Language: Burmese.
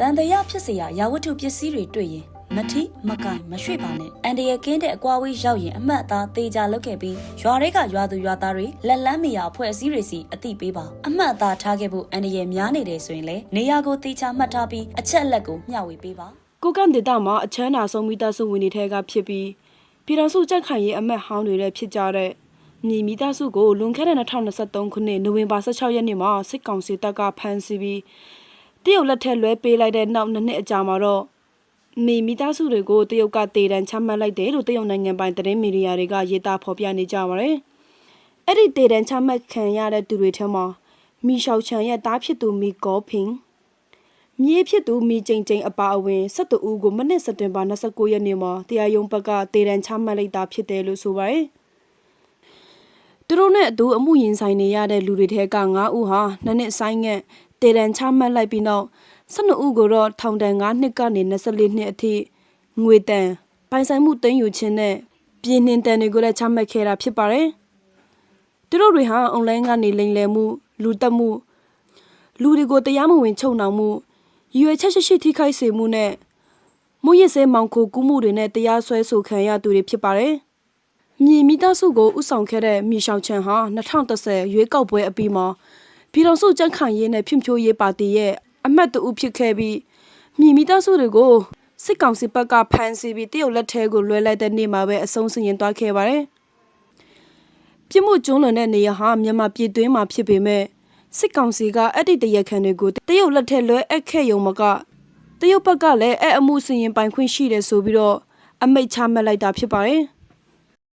တန်တရားဖြစ်စရာရာဝတ္ထုပစ္စည်းတွေတွေ့ရင်မထိမကင်မရွှေ့ပါနဲ့အန်တရကင်းတဲ့အကွာဝေးရောက်ရင်အမှတ်အသားသေချာလုပ်ခဲ့ပြီးရွာတွေကရွာသူရွာသားတွေလက်လန်းမရအဖွဲ့အစည်းတွေစီအသိပေးပါအမှတ်အသားထားခဲ့ဖို့အန်တရများနေတယ်ဆိုရင်လေနေရာကိုသေချာမှတ်ထားပြီးအချက်အလက်ကိုမျှဝေပေးပါကိုကန်ဒေတာမှာအချမ်းသာဆုံးမိသားစုဝင်တွေထဲကဖြစ်ပြီးပြည်တော်စုကြက်ခိုင်ရဲ့အမတ်ဟောင်းတွေလည်းဖြစ်ကြတဲ့မြမိသားစုကိုလွန်ခဲ့တဲ့2023ခုနှစ်နိုဝင်ဘာ16ရက်နေ့မှာစစ်ကောင်စီတပ်ကဖမ်းဆီးပြီး တရုတ်လက်ထက်လွဲပေးလိုက်တဲ့နောက်နှစ်နှစ်အကြာမှာတော့မြေမိသားစုတွေကိုတရုတ်ကတေတံချမှတ်လိုက်တယ်လို့တရုတ်နိုင်ငံပိုင်သတင်းမီဒီယာတွေကရေးသားဖော်ပြနေကြပါတယ်။အဲ့ဒီတေတံချမှတ်ခံရတဲ့သူတွေထဲမှာမီရှောက်ချန်ရဲ့တားဖြစ်သူမီကောဖင်မြေဖြစ်သူမိကျိန်ကျိန်အပါအဝင်12ဦးကိုမနစ်စက်တင်ဘာ29ရက်နေ့မှာတရားရုံးဘက်ကတေတံချမှတ်လိုက်တာဖြစ်တယ်လို့ဆိုပါတယ်။ သူတို့နဲ့အတူအမှုရင်ဆိုင်နေရတဲ့လူတွေထဲက9ဦးဟာနှစ်နှစ်ဆိုင်ငက်တေတံချမှတ်လိုက်ပြီးနောက်12ဦးကိုတော့ထောင်ဒဏ်9နှစ်ကနေ24နှစ်အထိငွေတန်ပိုင်ဆိုင်မှုသိမ်းယူခြင်းနဲ့ပြည်နှင်တန်တွေကိုလည်းချမှတ်ခဲ့တာဖြစ်ပါတယ်။သူတို့တွေဟာအွန်လိုင်းကနေလိမ်လည်မှုလူတက်မှုလူတွေကိုတရားမဝင်ချုပ်နှောင်မှုရွေချက်ရှိရှိထိခိုက်စေမှုနဲ့မှုရစ်စဲမောင်ခိုကူးမှုတွေနဲ့တရားစွဲဆိုခံရသူတွေဖြစ်ပါတယ်။ မြေမိသားစုကိုဥဆောင်ခဲ့တဲ့မြေရှောင်ချန်ဟာ2010ရွေးကောက်ပွဲအပြီးမှာပြည်တော်စုကြန့်ခိုင်ရေးနဲ့ဖြန့်ဖြိုးရေးပါတီရဲ့အမတ်တူဖြစ်ခဲ့ပြီးမြေမိသားစုတွေကိုစစ်ကောင်စီဘက်ကဖမ်းဆီးပြီးတရုတ်လက်ထဲကိုလွှဲလိုက်တဲ့နေ့မှာပဲအဆုံးစီရင်သွားခဲ့ပါတယ်။ပြစ်မှုကျူးလွန်တဲ့နေရာဟာမြန်မာပြည်တွင်းမှာဖြစ်ပေမဲ့စစ်ကောင်စီကအဲ့ဒီတရက်ခံတွေကိုတရုတ်လက်ထက်လွဲအပ်ခဲ့ရုံမကတရုတ်ဘက်ကလည်းအဲ့အမှုစင်ရင်ပိုင်ခွင့်ရှိတယ်ဆိုပြီးတော့အမိတ်ချမှတ်လိုက်တာဖြစ်ပါတယ်။